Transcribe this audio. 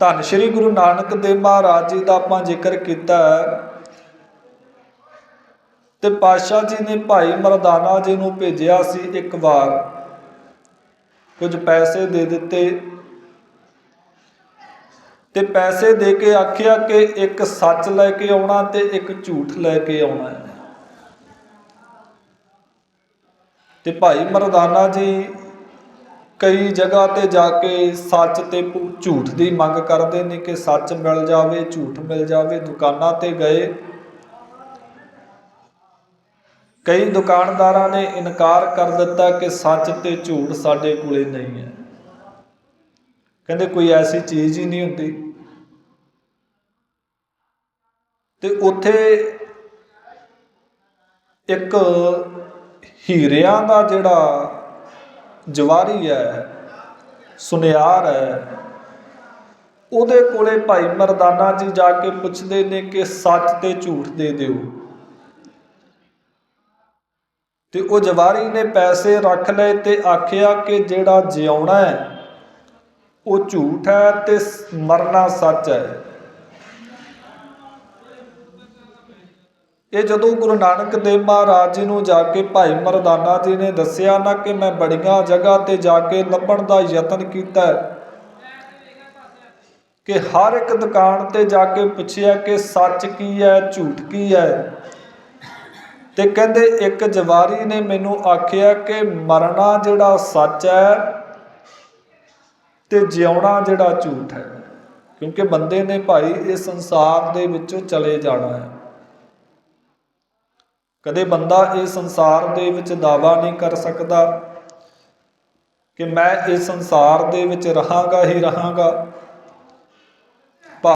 ਧੰਨ ਸ਼੍ਰੀ ਗੁਰੂ ਨਾਨਕ ਦੇਵ ਮਹਾਰਾਜ ਜੀ ਦਾ ਆਪਾਂ ਜ਼ਿਕਰ ਕੀਤਾ ਹੈ। ਤੇ ਪਾਤਸ਼ਾਹ ਜੀ ਨੇ ਭਾਈ ਮਰਦਾਨਾ ਜੀ ਨੂੰ ਭੇਜਿਆ ਸੀ ਇੱਕ ਵਾਰ। ਕੁਝ ਪੈਸੇ ਦੇ ਦਿੱਤੇ। ਤੇ ਪੈਸੇ ਦੇ ਕੇ ਆਖਿਆ ਕਿ ਇੱਕ ਸੱਚ ਲੈ ਕੇ ਆਉਣਾ ਤੇ ਇੱਕ ਝੂਠ ਲੈ ਕੇ ਆਉਣਾ ਹੈ। ਤੇ ਭਾਈ ਮਰਦਾਨਾ ਜੀ ਕਈ ਜਗ੍ਹਾ ਤੇ ਜਾ ਕੇ ਸੱਚ ਤੇ ਝੂਠ ਦੀ ਮੰਗ ਕਰਦੇ ਨੇ ਕਿ ਸੱਚ ਮਿਲ ਜਾਵੇ, ਝੂਠ ਮਿਲ ਜਾਵੇ। ਦੁਕਾਨਾਂ ਤੇ ਗਏ। ਕਈ ਦੁਕਾਨਦਾਰਾਂ ਨੇ ਇਨਕਾਰ ਕਰ ਦਿੱਤਾ ਕਿ ਸੱਚ ਤੇ ਝੂਠ ਸਾਡੇ ਕੋਲੇ ਨਹੀਂ ਹੈ। ਕਹਿੰਦੇ ਕੋਈ ਐਸੀ ਚੀਜ਼ ਹੀ ਨਹੀਂ ਹੁੰਦੀ। ਤੇ ਉੱਥੇ ਇੱਕ ਹੀਰਿਆਂ ਦਾ ਜਿਹੜਾ ਜਵਾਰੀ ਹੈ, ਸੁਨਿਆਰ ਹੈ। ਉਹਦੇ ਕੋਲੇ ਭਾਈ ਮਰਦਾਨਾ ਜੀ ਜਾ ਕੇ ਪੁੱਛਦੇ ਨੇ ਕਿ ਸੱਚ ਤੇ ਝੂਠ ਦੇ ਦਿਓ। ਤੇ ਉਹ ਜਵਾਰੀ ਨੇ ਪੈਸੇ ਰੱਖ ਲਏ ਤੇ ਆਖਿਆ ਕਿ ਜਿਹੜਾ ਜਿਉਣਾ ਹੈ, ਉਹ ਝੂਠ ਹੈ ਤੇ ਮਰਨਾ ਸੱਚ ਹੈ। ਇਹ ਜਦੋਂ ਗੁਰੂ ਨਾਨਕ ਦੇਵ ਮਹਾਰਾਜ ਜੀ ਨੂੰ ਜਾ ਕੇ ਭਾਈ ਮਰਦਾਨਾ ਜੀ ਨੇ ਦੱਸਿਆ ਨਾ ਕਿ ਮੈਂ ਬੜੀਆਂ ਜਗ੍ਹਾ ਤੇ ਜਾ ਕੇ ਲੱਭਣ ਦਾ ਯਤਨ ਕੀਤਾ ਕਿ ਹਰ ਇੱਕ ਦੁਕਾਨ ਤੇ ਜਾ ਕੇ ਪੁੱਛਿਆ ਕਿ ਸੱਚ ਕੀ ਹੈ, ਝੂਠ ਕੀ ਹੈ। ਤੇ ਕਹਿੰਦੇ ਇੱਕ ਜਵਾਰੀ ਨੇ ਮੈਨੂੰ ਆਖਿਆ ਕਿ ਮਰਨਾ ਜਿਹੜਾ ਸੱਚ ਹੈ ਤੇ ਜਿਉਣਾ ਜਿਹੜਾ ਝੂਠ ਹੈ, ਕਿਉਂਕਿ ਬੰਦੇ ਨੇ ਭਾਈ ਇਸ ਸੰਸਾਰ ਦੇ ਵਿੱਚੋਂ ਚਲੇ ਜਾਣਾ ਹੈ। ਕਦੇ ਬੰਦਾ ਇਹ ਸੰਸਾਰ ਦੇ ਵਿੱਚ ਦਾਵਾ ਨਹੀਂ ਕਰ ਸਕਦਾ ਕਿ ਮੈਂ ਇਸ ਸੰਸਾਰ ਦੇ ਵਿੱਚ ਰਹਾਂਗਾ ਹੀ ਰਹਾਂਗਾ।